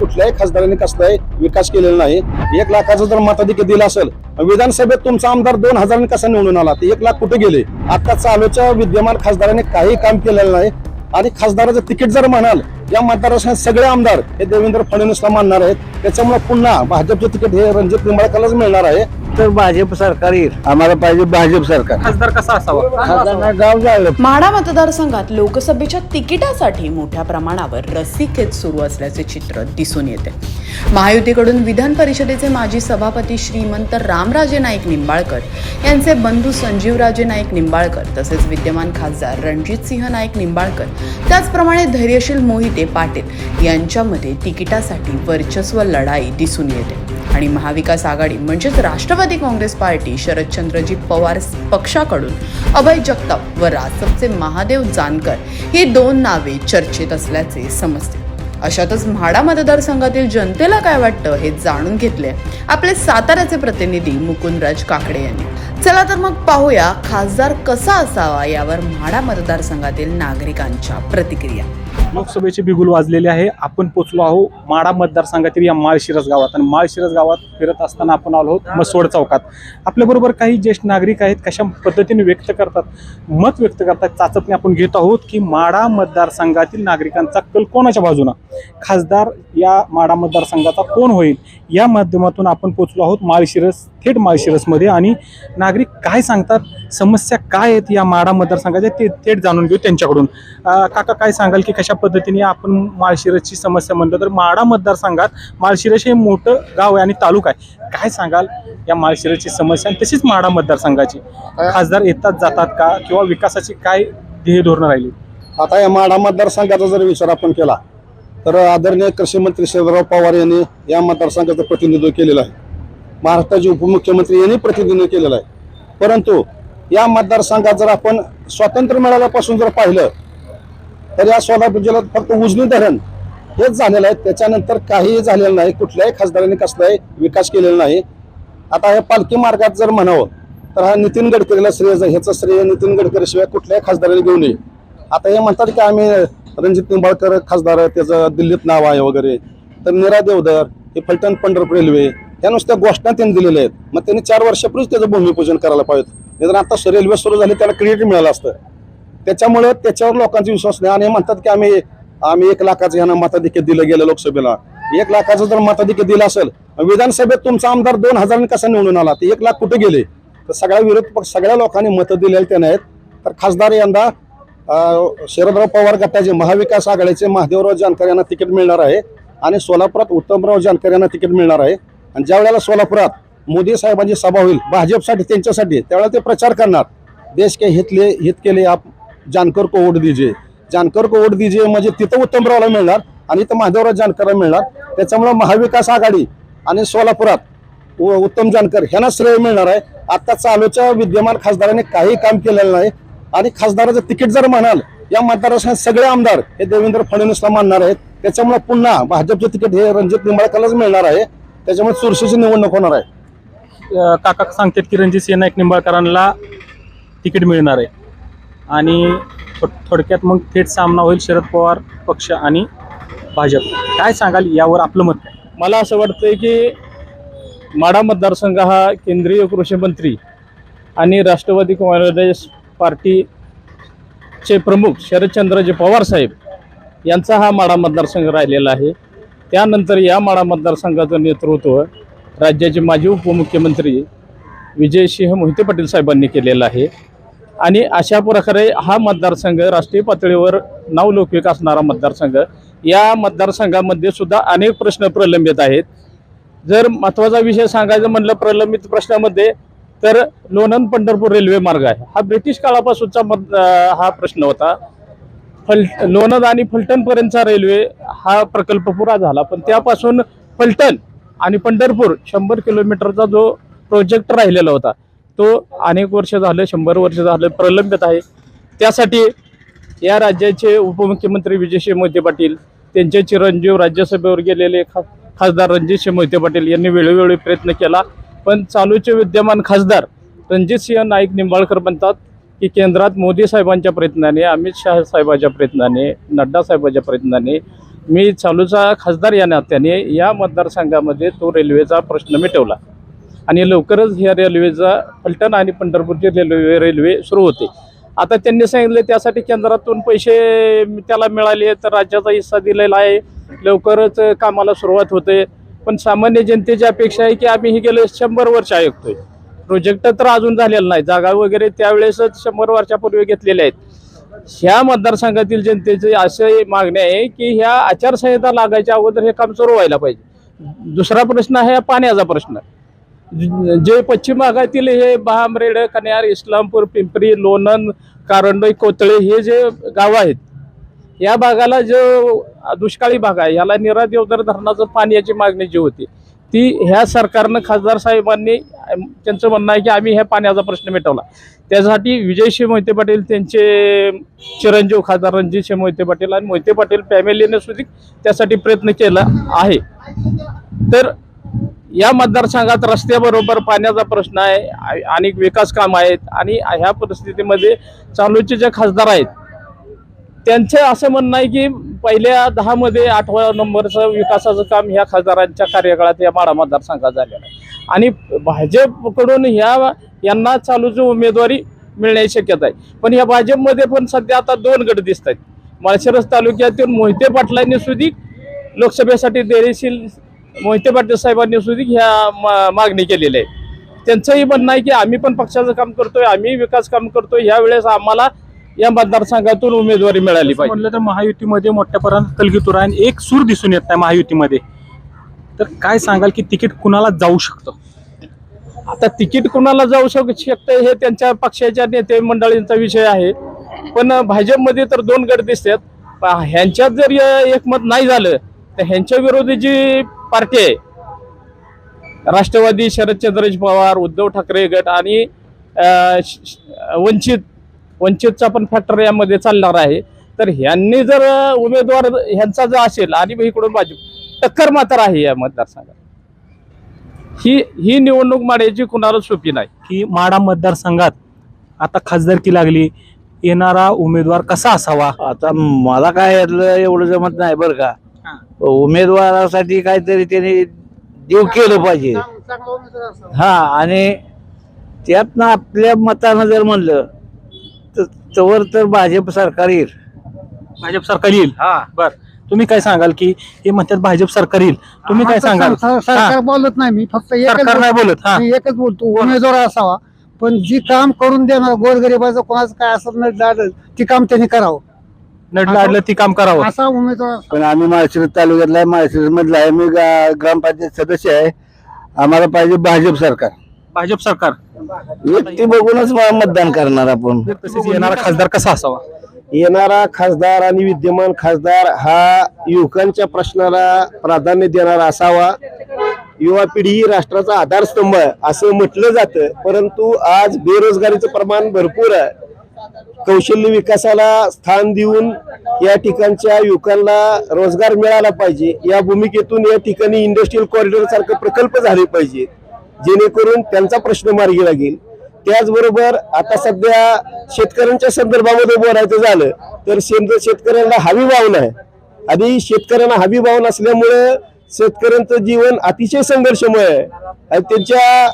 कुठल्याही खासदाराने कसलाही विकास केलेला नाही. एक लाखाचं जर मताधिक्य दिलं असेल विधानसभेत तुमचा आमदार दोन हजारांनी कसा निवडून आला? ते एक लाख कुठे गेले? आता चालूच्या विद्यमान खासदाराने काही काम केलेलं नाही. आणि खासदाराचं तिकीट जर म्हणाल या मतदारसंघात सगळे आमदार हे देवेंद्र फडणवीसला मानणार आहेत. त्याच्यामुळे पुन्हा भाजपचे तिकीट हे रणजित निंबाळकरलाच मिळणार आहे. तर भाजप सरकार येईल. आम्हाला पाहिजे भाजप सरकार. खासदार कसा असावा? गाव झालं म्हाडा मतदारसंघात लोकसभेच्या तिकिटासाठी मोठ्या प्रमाणावर रस्सीखेच सुरू असल्याचे चित्र दिसून येते. महायुतीकडून विधान परिषदेचे माजी सभापती श्रीमंत रामराजे नाईक निंबाळकर यांचे बंधू संजीवराजे नाईक निंबाळकर तसेच विद्यमान खासदार रणजितसिंह नाईक निंबाळकर त्याचप्रमाणे धैर्यशील मोहिते पाटील यांच्यामध्ये तिकिटासाठी वर्चस्व लढाई दिसून येते. आणि महाविकास आघाडी म्हणजेच राष्ट्रवादी काँग्रेस पार्टी शरदचंद्रजी पवार पक्षाकडून अभय जगताप व रासपचे महादेव जानकर ही दोन नावे चर्चेत असल्याचे समजते. अशातच म्हाडा मतदारसंघातील जनतेला काय वाटतं हे जाणून घेतले आपले साताऱ्याचे प्रतिनिधी मुकुंदराज काकडे यांनी. चला तर मग पाहूया खासदार कसा असावा यावर म्हाडा मतदारसंघातील नागरिकांच्या प्रतिक्रिया. लोकसभेचे बिगुल वाजलेले आहे. आपण पोचलो आहोत माडा मतदारसंघातील या माळशिरस गावात. आणि माळशिरस गावात फिरत असताना आपण आलो आहोत मसोड चौकात. आपल्याबरोबर काही ज्येष्ठ नागरिक आहेत कशा पद्धतीने व्यक्त करतात मत व्यक्त करतात चाचपणी आपण घेत आहोत की माडा मतदारसंघातील नागरिकांचा कल कोणाच्या बाजूनं? खासदार या माडा मतदारसंघाचा कोण होईल? या माध्यमातून आपण पोचलो आहोत माळशिरस थेट माळशिरसमध्ये आणि नागरिक काय सांगतात समस्या काय आहेत या माडा मतदारसंघाच्या ते थेट जाणून घेऊ त्यांच्याकडून. काका काय सांगाल की कशा पद्धतीने आपण माळशिरसची समस्या म्हणलं तर माडा मतदारसंघात माळशिरस हे मोठं गाव आहे आणि तालुका आहे. काय सांगाल या माळशिरसची समस्या आणि तशीच माडा मतदारसंघाची? खासदार येतात जातात का किंवा विकासाची काय ध्येय धोरणं राहिली? आता या माढा मतदारसंघाचा जर विचार आपण केला तर आदरणीय कृषी मंत्री शरदराव पवार यांनी या मतदारसंघाचं प्रतिनिधित्व केलेलं आहे. महाराष्ट्राचे उपमुख्यमंत्री यांनी प्रतिनिधित्व केलेलं आहे. परंतु या मतदारसंघात जर आपण स्वातंत्र्य मिळाल्यापासून जर पाहिलं तर या सोलापूर जिल्ह्यात फक्त उजनी धरण हेच झालेलं आहे. त्याच्यानंतर काहीही झालेलं नाही कुठल्याही खासदारांनी कसलाही विकास केलेला नाही. आता हे पालखी मार्गात जर म्हणावं तर हा नितीन गडकरीला श्रेय ह्याचं श्रेय नितीन गडकरीशिवाय कुठल्याही खासदाराने घेऊ नये. आता हे म्हणतात की आम्ही रणजित निंबाळकर खासदार त्याचं दिल्लीत नाव आहे वगैरे. तर निरा देवधर हे फलटण पंढरपूर रेल्वे या नुसत्या घोषणा त्यांनी दिलेल्या आहेत. मग त्यांनी चार वर्षापूर्वीच त्याचं भूमिपूजन करायला पाहिजे नाही आता रेल्वे सुरू झाली त्याला क्रेडिट मिळालं असतं. त्याच्यामुळे त्याच्यावर लोकांचा विश्वास नाही. आणि हे म्हणतात की आम्ही आम्ही एक लाखाचं ह्यानं मताधिक्य दिलं गेलं लोकसभेला. एक लाखाचं जर मताधिक्य दिलं असेल विधानसभेत तुमचा आमदार दोन हजारांनी कसा निवडून आला? ते एक लाख कुठे गेले? तर सगळ्या विरोध पक्ष सगळ्या लोकांनी मतं दिलेली त्याने आहेत. तर खासदार यंदा शरदराव पवार गटाचे महाविकास आघाडीचे महादेवराव जानकर यांना तिकीट मिळणार आहे. आणि सोलापुरात उत्तमराव जानकर यांना तिकीट मिळणार आहे. आणि ज्या वेळेला सोलापुरात मोदी साहेबांची सभा होईल भाजपसाठी त्यांच्यासाठी त्यावेळेला ते प्रचार करणार. देश के हितले हित केले आप जानकर को वोट दीजिए. जानकर को वोट दीजिए म्हणजे तिथं उत्तमरावला मिळणार आणि इथं महादेवराव जानकरला मिळणार. त्याच्यामुळं महाविकास आघाडी आणि सोलापुरात उत्तम जानकर ह्यांना श्रेय मिळणार आहे. आता चालूच्या विद्यमान खासदारांनी काही काम केलेलं नाही. आणि खासदाराचं तिकीट जर म्हणाल या मतदारसंघात सगळे आमदार हे देवेंद्र फडणवीसला मानणार आहेत. त्याच्यामुळे पुन्हा भाजपचे तिकीट हे रणजित निंबाळकरलाच मिळणार आहे. त्याच्यामुळे चुरशीची निवडणूक होणार आहे. अं, काका सांगतात की रणजित सिंह नाईक निंबाळकरांना तिकीट मिळणार आहे. आणि थो- थोडक्यात मग थेट सामना होईल शरद पवार पक्ष आणि भाजप. काय सांगाल यावर आपलं मत काय? मला असं वाटतंय की माढा मतदारसंघ हा केंद्रीय कृषी मंत्री आणि राष्ट्रवादी काँग्रेस पार्टीचे प्रमुख शरदचंद्रजी पवार साहेब यांचा हा माढा मतदारसंघ राहिलेला आहे. त्यानंतर या माळा मतदारसंघाचं नेतृत्व राज्याचे माजी उपमुख्यमंत्री विजयसिंह मोहिते पाटील साहेबांनी केलेलं आहे. आणि अशा प्रकारे हा मतदारसंघ राष्ट्रीय पातळीवर नावलौकिक असणारा मतदारसंघ या मतदारसंघामध्ये सुद्धा अनेक प्रश्न प्रलंबित आहेत. जर महत्त्वाचा विषय सांगायचं म्हणलं प्रलंबित प्रश्नामध्ये तर लोणंद पंढरपूर रेल्वे मार्ग आहे. हा ब्रिटिश काळापासूनचा मत हा प्रश्न होता. फल लोणंद आणि फलटणपर्यंतचा रेल्वे हा प्रकल्प पुरा झाला. पण त्यापासून फलटण आणि पंढरपूर शंभर किलोमीटरचा जो प्रोजेक्ट राहिलेला होता तो अनेक वर्ष झालं शंभर वर्ष झालं प्रलंबित आहे. त्यासाठी या राज्याचे उपमुख्यमंत्री विजयसिंह मोहिते पाटील त्यांचे चिरंजीव राज्यसभेवर गेलेले खा खासदार रणजितसिंह मोहिते पाटील यांनी वेळोवेळी प्रयत्न केला. पण चालूचे विद्यमान खासदार रणजितसिंह नाईक निंबाळकर म्हणतात की केंद्रात मोदी साहेबांच्या प्रयत्नाने अमित शहा साहेबांच्या प्रयत्नाने नड्डा साहेबांच्या प्रयत्नाने मी चालूचा खासदार या नात्याने या मतदारसंघामध्ये तो रेल्वेचा प्रश्न मिटवला आणि लवकरच ह्या रेल्वेचा फलटण आणि पंढरपूरची रेल्वे रेल्वे सुरू होते. आता त्यांनी सांगितले त्यासाठी केंद्रातून पैसे त्याला मिळाले तर राज्याचा हिस्सा दिलेला आहे. लवकरच कामाला सुरुवात होते. पण सामान्य जनतेची अपेक्षा आहे की आम्ही हे गेले शंभर वर्ष ऐकतोय प्रोजेक्ट तर अजून झालेला नाही. जागा वगैरे त्यावेळेसच शंभर वर्षापूर्वी घेतलेल्या आहेत. ह्या मतदारसंघातील जनतेची असे मागणी आहे की ह्या आचारसंहिता लागायच्या अगोदर हे काम सुरू व्हायला पाहिजे. दुसरा प्रश्न आहे पाण्याचा प्रश्न. जे पश्चिम भागातील हे बहामरेड कन्यार इस्लामपूर पिंपरी लोणंद कारंडोई कोतळे हे जे गावं आहेत या भागाला जो दुष्काळी भाग आहे याला निरा देवधर धरणाचं पाण्याची मागणी जी होती ती ह्या सरकारनं खासदार साहेबांनी त्यांचं म्हणणं आहे की आम्ही ह्या पाण्याचा प्रश्न मिटवला. त्यासाठी विजयशी मोहिते पाटील त्यांचे चिरंजीव खासदार रणजितसिंह मोहिते पाटील आणि मोहिते पाटील फॅमिलीने सुद्धा त्यासाठी प्रयत्न केला आहे. तर या मतदारसंघात रस्त्याबरोबर पाण्याचा प्रश्न आहे अनेक विकास काम आहेत आणि ह्या परिस्थितीमध्ये चालूचे जे खासदार आहेत त्यांचं असं म्हणणं आहे की पहिल्या दहामध्ये आठवा नंबरचं विकासाचं काम ह्या खासदारांच्या कार्यकाळात या माडा मतदारसंघात झालेलं आहे. आणि भाजपकडून ह्या यांना चालूची उमेदवारी मिळण्याची शक्यता आहे. पण या भाजपमध्ये पण सध्या आता दोन गट दिसत आहेत. माळशिरस तालुक्यातील मोहिते पाटलांनी सुधी लोकसभेसाठी देरेशील मोहिते पाटील साहेबांनी सुधी ह्या मा- मागणी केलेली आहे. त्यांचंही म्हणणं आहे की आम्ही पण पक्षाचं काम करतोय आम्ही विकास काम करतोय. वेळेस आम्हाला या मतदारसंघातून उमेदवारी मिळाली पाहिजे. म्हणलं तर महायुतीमध्ये मोठ्या प्रमाणात कलगीतुर आणि एक सूर दिसून येत नाही महायुतीमध्ये. तर काय सांगाल की तिकीट कुणाला जाऊ शकतं? आता तिकीट कुणाला जाऊ शक शकतं हे त्यांच्या पक्षाच्या नेते मंडळींचा विषय आहे. पण भाजपमध्ये तर दोन गट दिसतात. ह्यांच्यात जर एकमत नाही झालं तर ह्यांच्या विरोधी जी पार्टी आहे राष्ट्रवादी शरदचंद्रजी पवार उद्धव ठाकरे गट आणि वंचित वंचितचा पण फॅक्टर यामध्ये चालणार आहे. तर ह्यांनी जर उमेदवार ह्यांचा जर असेल आणि इकडून भाजप टक्कर मात्र आहे या मतदारसंघात. ही ही निवडणूक माड्याची कुणाला सोपी नाही. की माडा मतदारसंघात आता खासदारकी लागली येणारा उमेदवार कसा असावा? आता मला काय यातलं एवढं जमत नाही बरं का. हा. उमेदवारासाठी काहीतरी त्यांनी देव केलं पाहिजे. हा आणि त्यातनं आपल्या मतानं जर म्हणलं तवर तर भाजप सरकार येईल. भाजप सरकार येईल? हा. बर. तुम्ही काय सांगाल की हे म्हणतात भाजप सरकार येईल? तुम्ही काय सांगाल? सरकार हा. बोलत नाही मी फक्त एकच सरकार नाही बोलतो. बोलत हा. मी एकच बोलतो उमेदवार असावा. पण जी काम करून देणार गोरगरिबाचं कोणाचं काय असं न लाडलं ती काम त्यांनी करावं. नडलं अडलं ती काम करावं. असा उमेदवार असावा. पण आम्ही माळशिरस तालुक्यातला आहे माळशिरस मधला आहे मी गा- ग्रामपंचायत सदस्य आहे. आम्हाला पाहिजे भाजप सरकार. भाजप सरकार? व्यक्ती बघूनच म- मतदान करणार आपण. तसेच येणारा खासदार कसा असावा? येणारा खासदार आणि विद्यमान खासदार हा युवकांच्या प्रश्नाला प्राधान्य देणारा असावा. युवा पिढी ही राष्ट्राचा आधारस्तंभ आहे असं म्हटलं जातं. परंतु आज बेरोजगारीचं प्रमाण भरपूर आहे. कौशल्य विकासाला स्थान देऊन या ठिकाणच्या युवकांना रोजगार मिळाला पाहिजे. या भूमिकेतून या ठिकाणी इंडस्ट्रियल कॉरिडॉर सारखे प्रकल्प झाले पाहिजेत. जेणेकरून त्यांचा प्रश्न मार्गी लागेल त्याचबरोबर आता सध्या शेतकऱ्यांच्या संदर्भामध्ये बोलायचं झालं तर शेतकऱ्यांना हवी भाव नाही आणि शेतकऱ्यांना हवी भाव नसल्यामुळे शेतकऱ्यांचं जीवन अतिशय संघर्षमय आहे. आणि त्यांच्या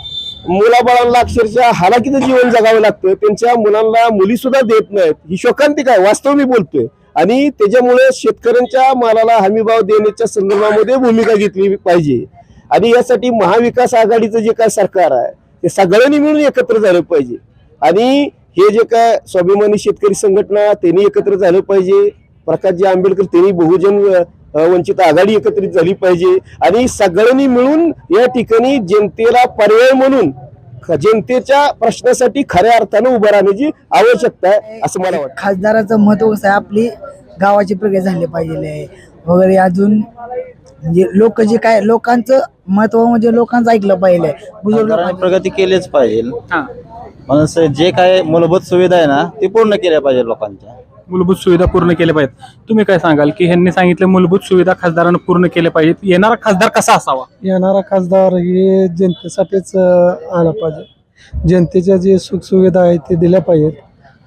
मुलाबाळांना अक्षरशः हालाकीचं जीवन जगावं लागतं. त्यांच्या मुलांना मुली सुद्धा देत नाहीत. ही शोकांतिक आहे वास्तव मी बोलतोय. आणि त्याच्यामुळे शेतकऱ्यांच्या मालाला हमी भाव देण्याच्या संदर्भामध्ये भूमिका घेतली पाहिजे. आणि यासाठी महाविकास आघाडीचं जे काय सरकार आहे ते सगळ्यांनी मिळून एकत्र झालं पाहिजे. आणि हे जे काय स्वाभिमानी शेतकरी संघटना त्यांनी एकत्र झालं पाहिजे. प्रकाशजी आंबेडकर त्यांनी बहुजन वंचित आघाडी एकत्रित झाली पाहिजे. आणि सगळ्यांनी मिळून या ठिकाणी जनतेला पर्याय म्हणून जनतेच्या प्रश्नासाठी खऱ्या अर्थानं उभं राहण्याची आवश्यकता आहे असं मला वाटतं. खासदाराचं महत्त्व हो कसं आहे आपली गावाची प्रगती झाली पाहिजे. आहे वगैरे अजून म्हणजे लोक जे काय लोकांचं महत्त्व म्हणजे लोकांचं ऐकलं पाहिजे बुजुर्ग प्रगती केलीच पाहिजे. हा. म्हणून स- जे काय मूलभूत सुविधा आहे ना ती पूर्ण केल्या पाहिजे लोकांच्या. मूलभूत सुविधा पूर्ण केल्या पाहिजेत. तुम्ही काय सांगाल की ह्यांनी सांगितलं मूलभूत सुविधा खासदारानं पूर्ण केल्या पाहिजेत? येणारा खासदार कसा असावा? येणारा खासदार हे जनतेसाठीच अं, आला पाहिजे. जनतेच्या जे सुखसुविधा आहेत ते दिल्या पाहिजेत.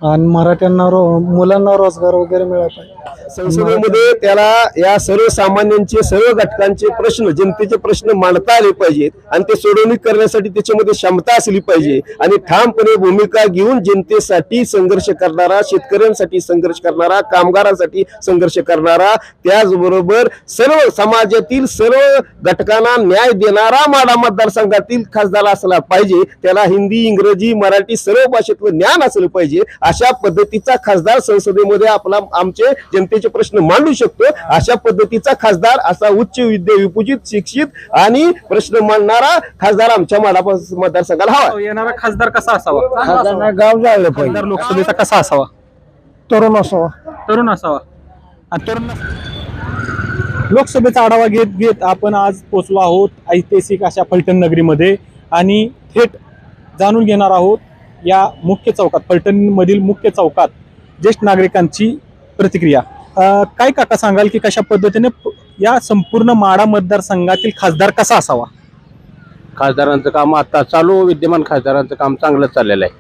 आणि मराठ्यांना रो मुलांना रोजगार वगैरे मिळाला पाहिजे. संसदेमध्ये त्याला या सर्वसामान्यांचे सर्व घटकांचे प्रश्न जनतेचे प्रश्न मांडता आले पाहिजेत आणि ते सोडवणूक करण्यासाठी त्याच्यामध्ये क्षमता असली पाहिजे आणि ठामपणे भूमिका घेऊन जनतेसाठी संघर्ष करणारा शेतकऱ्यांसाठी संघर्ष करणारा कामगारांसाठी संघर्ष करणारा त्याचबरोबर सर्व समाजातील सर्व घटकांना न्याय देणारा माडा मतदारसंघातील खासदार असला पाहिजे. त्याला हिंदी इंग्रजी मराठी सर्व भाषेतलं ज्ञान असलं पाहिजे. अशा पद्धतीचा खासदार संसदेमध्ये आपला आमचे जनतेचे प्रश्न मांडू शकतो. अशा पद्धतीचा खासदार असा उच्च विद्या विपूजित शिक्षित आणि प्रश्न मांडणारा खासदार आमच्या माडा मतदारसंघाला हवा. येणारा खासदार कसा असावा? गाव जायला खासदार लोकसभेचा कसा असावा? तरुण असावा. तरुण असावा. तरुण लोकसभेचा आढावा घेत घेत आपण आज पोचलो आहोत ऐतिहासिक अशा फलटण नगरीमध्ये. आणि थेट जाणून घेणार आहोत या मुख्य चौकात फलटणमधील मुख्य चौकात ज्येष्ठ नागरिकांची प्रतिक्रिया. काय काका सांगाल की कशा पद्धतीने या संपूर्ण माडा मतदारसंघातील खासदार कसा असावा? खासदारांचं काम आता चालू विद्यमान खासदारांचं काम चांगलं चाललेलं आहे.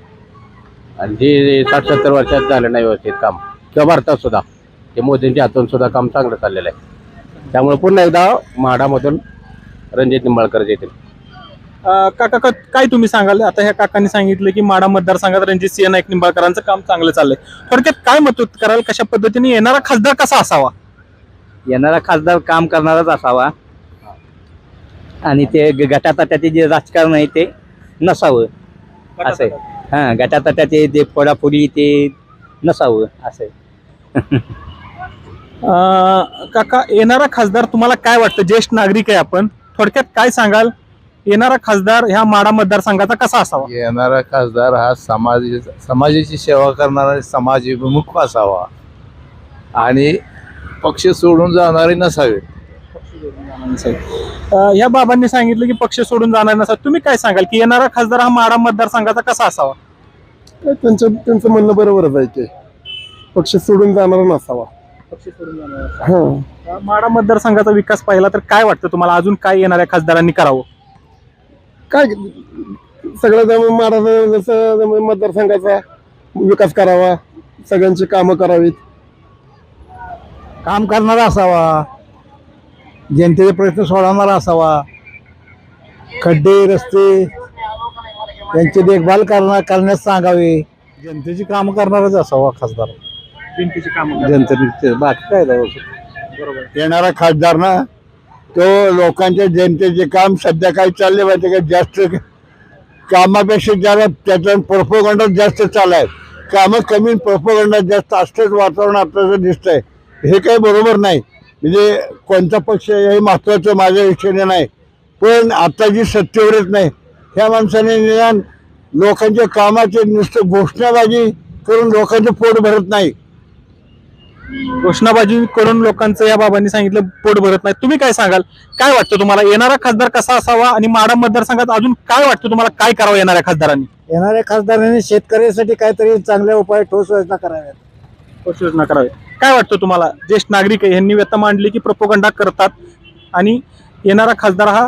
आणि जे साठ सत्तर वर्षात झालं नाही व्यवस्थित काम. किंवा भारतात सुद्धा. ते मोदींच्या हातून सुद्धा काम चांगलं चाललेलं आहे. त्यामुळे पुन्हा एकदा म्हाडामधून रणजित निंबाळकर येतील. काका क- काय तुम्ही सांगाल? आता ह्या काकांनी सांगितलं की माडा मतदारसंघात रणजित सिंह नाईक निंबाळकरांचं काम चांगलं चाललंय. थोडक्यात काय मत कराल? कशा पद्धतीने येणारा खासदार कसा असावा? येणारा खासदार काम करणाराच असावा. आणि ते ग- गटातटाचे जे राजकारण आहे ते नसावं. असं आहे. हां गटातटाचे जे फोडाफोडी ते नसावं असं आहे. काका येणारा खासदार तुम्हाला काय वाटतं? ज्येष्ठ नागरिक आहे आपण. थोडक्यात काय सांगाल? येणारा खासदार ह्या माडा मतदारसंघाचा कसा असावा? येणारा खासदार हा समाज समाजाची सेवा करणारा समाजविमुख असावा. आणि पक्ष सोडून जाणारे नसावे. अं, या बाबांनी सांगितलं की पक्ष सोडून जाणार नसा तुम्ही काय सांगाल की येणारा खासदार हा माडा मतदारसंघाचा कसा असावा? त्यांचं त्यांचं म्हणणं बरोबरच आहे ते पक्ष सोडून जाणार नसावा. अं, माडा मतदारसंघाचा विकास पाहिला तर काय वाटतं तुम्हाला? अजून काय येणाऱ्या खासदारांनी करावं? काय सगळं महाराज जसं मतदारसंघाचा विकास करावा सगळ्यांची कामं करावीत. काम करणारा असावा. जनतेचे प्रश्न सोडवणारा असावा. खड्डे रस्ते यांची देखभाल करणार करण्यास सांगावे. जनतेची कामं करणारच असावा खासदार. जनतेने बाकी काय येणारा खासदार ना तो लोकांच्या जनतेचे काम सध्या काय चालले माहिती का? जास्त कामापेक्षा ज्याला त्याचा प्रोपोगंडा जास्त चालाय. कामं कमी प्रोपोगंडा जास्त असतंच वातावरण आपल्याला दिसतंय. हे काही बरोबर नाही. म्हणजे कोणता पक्ष हे महत्वाचं माझ्या इच्छेने नाही. पण आता जी सत्तेवरच नाही ह्या माणसाने निदान लोकांच्या कामाचे नुसतं घोषणाबाजी करून लोकांचं पोट भरत नाही. घोषणाबाजी करून लोकांचं या बाबांनी सांगितलं पोट भरत नाही. तुम्ही काय सांगाल? काय वाटतं तुम्हाला? येणारा खासदार कसा असावा आणि माडा मतदारसंघात अजून काय वाटतं तुम्हाला? काय करावं येणाऱ्या खासदारांनी? येणाऱ्या खासदारांनी शेतकऱ्यांसाठी काहीतरी चांगले उपाय ठोस योजना कराव्यात. योजना करावी. काय वाटतं तुम्हाला? ज्येष्ठ नागरिक आहे यांनी व्यथा मांडली की प्रपोगंडा करतात आणि येणारा खासदार हा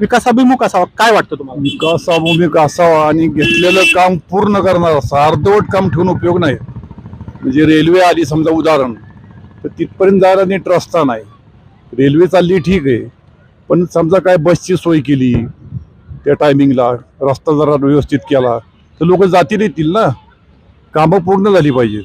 विकासाभिमुख असावा. काय वाटतं तुम्हाला? विकासाभूमिक असावा आणि घेतलेलं काम पूर्ण करणार असा. अर्धवट काम ठेवून उपयोग नाही. म्हणजे रेल्वे आली समजा उदाहरण तर तिथपर्यंत जायला नीट रस्ता नाही. रेल्वे चालली ठीक आहे पण समजा काय बसची सोय केली त्या टायमिंगला रस्ता जरा व्यवस्थित केला तर लोक जातील येतील ना. कामं पूर्ण झाली पाहिजेत.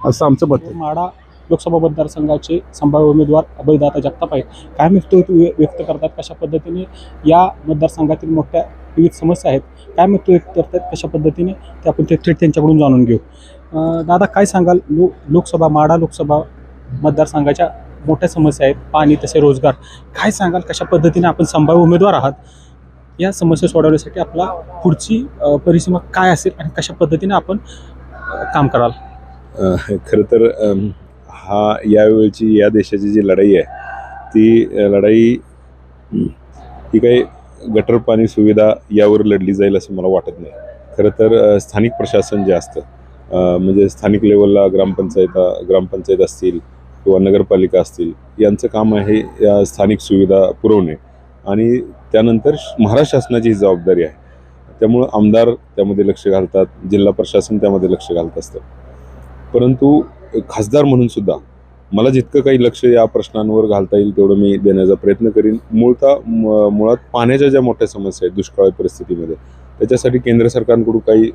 असं आमचं मत माडा लोकसभा मतदारसंघाचे संभाव्य उमेदवार अभयदाता जगताप आहेत. काय व्यक्त व्यक्त करतात? कशा पद्धतीने या मतदारसंघातील मोठ्या विविध समस्या आहेत काय मग व्यक्त करतात कशा पद्धतीने ते आपण ते थेट त्यांच्याकडून जाणून घेऊ. दादा काय सांगाल? लो लोकसभा माडा लोकसभा मतदारसंघाच्या मोठ्या समस्या आहेत पाणी तसे रोजगार. काय सांगाल? कशा पद्धतीने आपण संभाव्य उमेदवार आहात? या समस्या सोडवण्यासाठी आपला पुढची परिसीमा काय असेल आणि कशा पद्धतीने आपण काम कराल? खरं तर हा यावेळची या देशाची जी लढाई आहे ती लढाई ही काही गटर पाणी सुविधा यावर लढली जाईल असं मला वाटत नाही. खरं तर स्थानिक प्रशासन जे असतं म्हणजे स्थानिक लेवलला ग्रामपंचायत ग्रामपंचायत असतील किंवा नगरपालिका असतील यांचं काम आहे या स्थानिक सुविधा पुरवणे. आणि त्यानंतर महाराष्ट्र शासनाची ही जबाबदारी आहे. त्यामुळं आमदार त्यामध्ये लक्ष घालतात जिल्हा प्रशासन त्यामध्ये लक्ष घालत असतं. परंतु खासदार म्हणून सुद्धा मला जितकं काही लक्ष या प्रश्नांवर घालता येईल तेवढं मी देण्याचा प्रयत्न करीन. मूळता म- मुळात पाण्याच्या ज्या मोठ्या समस्या आहेत दुष्काळी परिस्थितीमध्ये त्याच्यासाठी केंद्र सरकारकडून काही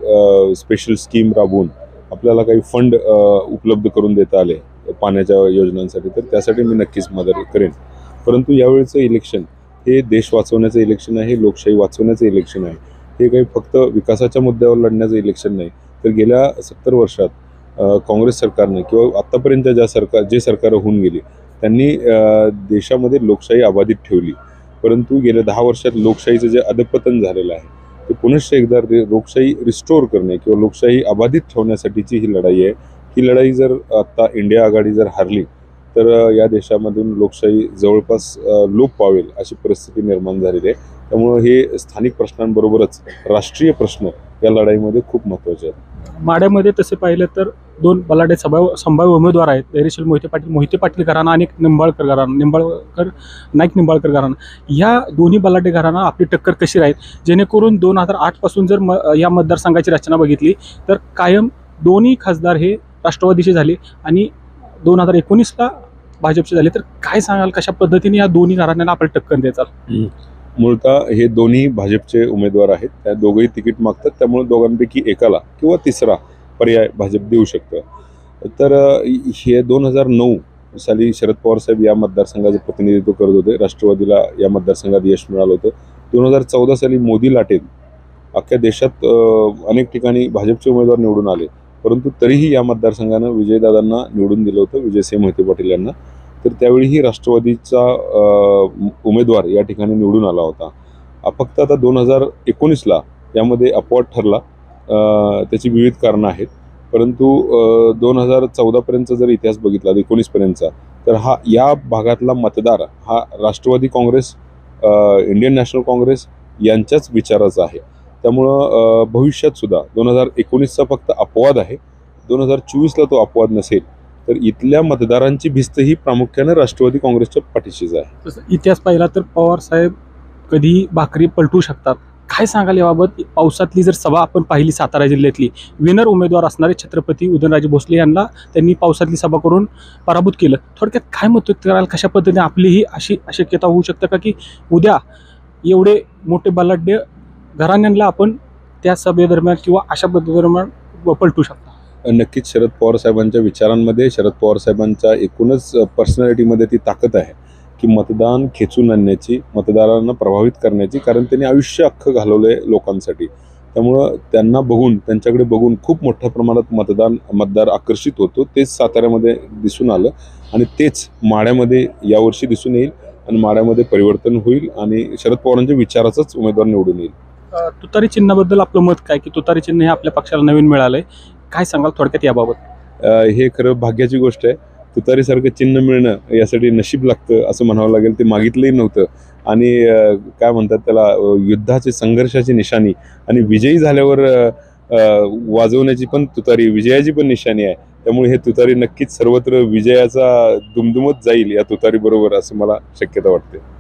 स्पेशल स्कीम राबवून आपल्याला काही फंड उपलब्ध करून देता आले पाण्याच्या योजनांसाठी तर त्यासाठी मी नक्कीच मदत करेन. परंतु यावेळचं इलेक्शन हे देश वाचवण्याचं इलेक्शन आहे लोकशाही वाचवण्याचं इलेक्शन आहे. हे काही फक्त विकासाच्या मुद्द्यावर लढण्याचं इलेक्शन नाही. तर गेल्या सत्तर वर्षात काँग्रेस सरकारनं किंवा आत्तापर्यंत ज्या सरकार जे सरकार होऊन गेली त्यांनी देशामध्ये लोकशाही अबाधित ठेवली. परंतु गेल्या दहा वर्षात लोकशाहीचं जे अधपतन झालेलं आहे ते पुनश्च एकदा रे- लोकशाही रिस्टोर करणे किंवा लोकशाही अबाधित ठेवण्यासाठीची ही लढाई आहे. ही लढाई जर आत्ता इंडिया आघाडी जर हारली तर या देशामधून लोकशाही जवळपास लोप पावेल अशी परिस्थिती निर्माण झालेली आहे. त्यामुळं हे स्थानिक प्रश्नांबरोबरच राष्ट्रीय प्रश्न या लढाईमध्ये खूप महत्त्वाचे आहेत. माड्यामध्ये तसे पाहिलं तर दोन बलाढ्य सभा संभाव्य उमेदवार आहेत. धैर्यशील मोहिते पाटील मोहिते पाटील घराणा आणि निंबाळकर घराणा निंबाळकर नाईक निंबाळकर घराणा. या दोन्ही बलाढ्य घराणा आपली टक्कर कशी राहील? जेणेकरून दोन हजार आठपासून जर म या मतदारसंघाची रचना बघितली तर कायम दोन्ही खासदार हे राष्ट्रवादीचे झाले आणि दोन हजार एकोणीसला भाजपचे झाले. तर काय सांगाल कशा पद्धतीने या दोन्ही घराण्यांना आपण टक्कर द्यायचा मूळतः हे दोन्ही भाजपचे उमेदवार आहेत. त्या दोघंही तिकीट मागतात. त्यामुळे दोघांपैकी एकाला किंवा तिसरा पर्याय भाजप देऊ शकतं. तर हे दोन हजार नऊ साली शरद पवार साहेब या मतदारसंघाचं प्रतिनिधित्व करत होते. राष्ट्रवादीला या मतदारसंघात यश मिळालं होतं. दोन हजार चौदा साली मोदी लाटेत अख्ख्या देशात अनेक ठिकाणी भाजपचे उमेदवार निवडून आले. परंतु तरीही या मतदारसंघानं विजयदादांना निवडून दिलं होतं विजयसिंह मोहिते पाटील यांना. तर त्यावेळीही राष्ट्रवादीचा उमेदवार या ठिकाणी निवडून आला होता. फक्त आता दोन हजार एकोणीसला यामध्ये अपवाद ठरला. त्याची विविध कारणं आहेत. परंतु दोन हजार चौदापर्यंतचा जर इतिहास बघितला एकोणीसपर्यंतचा तर हा या भागातला मतदार हा राष्ट्रवादी काँग्रेस इंडियन नॅशनल काँग्रेस यांच्याच विचाराचा आहे. त्यामुळं भविष्यातसुद्धा दोन हजार एकोणीसचा फक्त अपवाद आहे. दोन हजार चोवीसला तो अपवाद नसेल तर इथल्या मतदारांची भिस्त ही प्रामुख्याने राष्ट्रवादी काँग्रेसच्या पाठीशीच आहे. तसं इतिहास पाहिला तर पवार साहेब कधी भाकरी पलटू शकतात. काय सांगाल याबाबत? पावसातली जर सभा आपण पाहिली सातारा जिल्ह्यातली विनर उमेदवार असणारे छत्रपती उदयनराजे भोसले यांना त्यांनी पावसातली सभा करून पराभूत केलं. थोडक्यात काय मत व्यक्त कराल? कशा पद्धतीने आपली ही अशी अशक्यता होऊ शकते का की उद्या एवढे मोठे बलाढ्य घराण्यांना आपण त्या सभेदरम्यान किंवा अशा पद्धतीदरम्यान पलटू शकता? नक्कीच शरद पवार साहेबांच्या विचारांमध्ये शरद पवार साहेबांच्या एकूणच पर्सनॅलिटीमध्ये ती ताकद आहे. की मतदान खेचून आणण्याची मतदारांना प्रभावित करण्याची कारण त्यांनी आयुष्य अख्खं घालवलं आहे लोकांसाठी. त्यामुळं त्यांना बघून त्यांच्याकडे बघून खूप मोठ्या प्रमाणात मतदान मतदार आकर्षित होतो. तेच साताऱ्यामध्ये दिसून आलं आणि तेच माड्यामध्ये यावर्षी दिसून येईल आणि माड्यामध्ये परिवर्तन होईल आणि शरद पवारांच्या विचाराचाच उमेदवार निवडून येईल. तुतारी चिन्हाबद्दल आपलं मत काय? की तुतारी चिन्ह हे आपल्या पक्षाला नवीन मिळालंय. काय सांगाल थोडक्यात याबाबत? हे खरं भाग्याची गोष्ट आहे. तुतारीसारखं चिन्ह मिळणं यासाठी नशीब लागतं असं म्हणावं लागेल. ते मागितलंही नव्हतं. आणि काय म्हणतात त्याला युद्धाचे संघर्षाची निशाणी आणि विजयी झाल्यावर वाजवण्याची पण तुतारी विजयाची पण निशाणी आहे. त्यामुळे हे तुतारी नक्कीच सर्वत्र विजयाचा दुमदुमत जाईल या तुतारीबरोबर असं मला शक्यता वाटते.